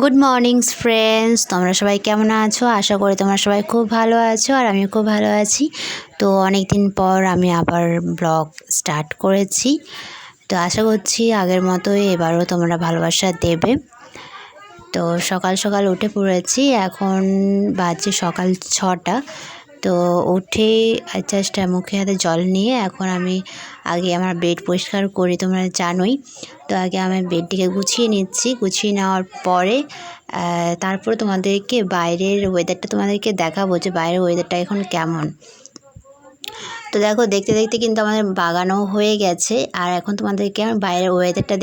Good mornings friends তোমরা সবাই কেমন আছো? আশা করি তোমরা সবাই খুব ভালো আছো আর আমি খুব ভালো আছি। তো অনেক দিন পর আমি আবার ব্লগ স্টার্ট করেছি। তো আশা করছি আগের মতোই এবারও তোমরা ভালোবাসা দেবে। তো সকাল সকাল উঠে পড়েছি। এখন বাজে সকাল ছটা। তো উঠে জাস্ট মুখে হাতে জল নিয়ে এখন আমি আগে আমার বেড পরিষ্কার করি, তোমরা জানোই। তো আগে আমি বেডটিকে গুছিয়ে নিচ্ছি। গুছিয়ে নেওয়ার পরে তারপরে তোমাদেরকে বাইরের ওয়েদারটা তোমাদেরকে দেখাবো যে বাইরের ওয়েদারটা এখন কেমন। তো দেখো, দেখতে দেখতে কিন্তু আমাদের বাগানও হয়ে গেছে। আর এখন তোমাদেরকে আমি বাইরের ওয়েদারটা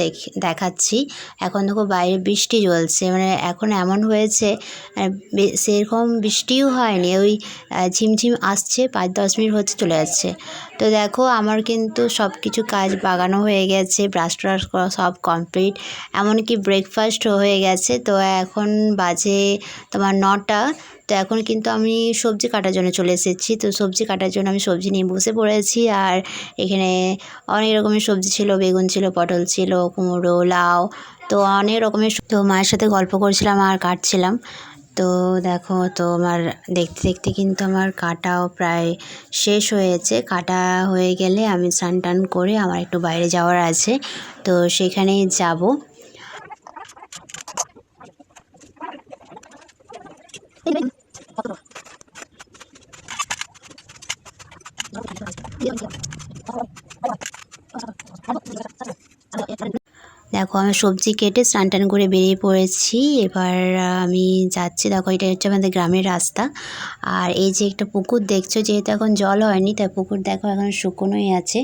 দেখাচ্ছি। এখন দেখো, বাইরে বৃষ্টি চলছে মানে এখন এমন হয়েছে সেরকম বৃষ্টিও হয়নি। ওই ঝিমঝিম আসছে, পাঁচ, দশ মিনিট হচ্ছে চলে যাচ্ছে। তো দেখো, আমার কিন্তু সব কিছু কাজ বাগানো হয়ে গেছে ব্রাশ ট্রাশ করা সব কমপ্লিট এমনকি ব্রেকফাস্টও হয়ে গেছে। তো এখন বাজে তোমার নটা। তো এখন কিন্তু আমি সবজি কাটার জন্য চলে এসেছি। তো সবজি কাটার জন্য আমি সবজি নিয়ে বসে পড়েছি আর এখানে অনেক রকমের সবজি ছিল, বেগুন ছিল, পটল ছিল, কুমড়ো, লাউ, তো অনেক রকমের তো মায়ের সাথে গল্প করছিলাম আর কাটছিলাম। তো দেখো, তো আমার দেখতে দেখতে কিন্তু আমার কাটাও প্রায় শেষ হয়েছে। কাটা হয়ে গেলে আমি স্নান টান করে আমার একটু বাইরে যাওয়ার আছে। তো সেখানেই যাব। দেখো, আমি সবজি কেটে স্নান টান করে বেরিয়ে পড়েছি। এবার আমি যাচ্ছি। দেখো, এটা হচ্ছে আমাদের গ্রামের রাস্তা। আর এই যে একটা পুকুর দেখছ, যেহেতু এখন জল হয়নি, তাই পুকুর দেখো এখন শুকনোই আছে।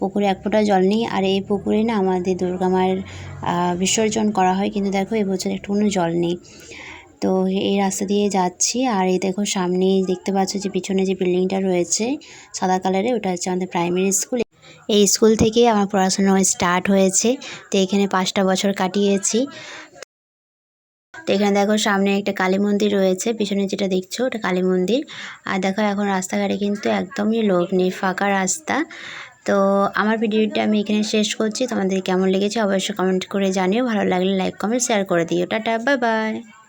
পুকুরে এক ফোঁটা জল নেই। আর এই পুকুরে না আমাদের দুর্গা মায়ের বিসর্জন করা হয়। কিন্তু দেখো, এবছর একটু কোনো জল নেই। তো এই রাস্তা দিয়ে যাচ্ছি আর এই দেখো সামনে দেখতে পাচ্ছ যে পিছনে যে বিল্ডিংটা রয়েছে সাদা কালারের ওটা হচ্ছে আমাদের প্রাইমারি স্কুল। এই স্কুল থেকে আমার পড়াশোনা স্টার্ট হয়েছে, তো এখানে পাঁচটা বছর কাটিয়েছি। তো এখানে দেখো সামনে একটা কালী মন্দির রয়েছে, পিছনে যেটা দেখছ ওটা কালী মন্দির। আর দেখো এখন রাস্তাঘাটে কিন্তু একদমই লোক নেই, ফাঁকা রাস্তা। তো আমার ভিডিওটা আমি এখানে শেষ করছি, তোমাদের কেমন লেগেছে অবশ্যই কমেন্ট করে জানিও, ভালো লাগলে লাইক, কমেন্ট, শেয়ার করে দিও। Tata, bye bye.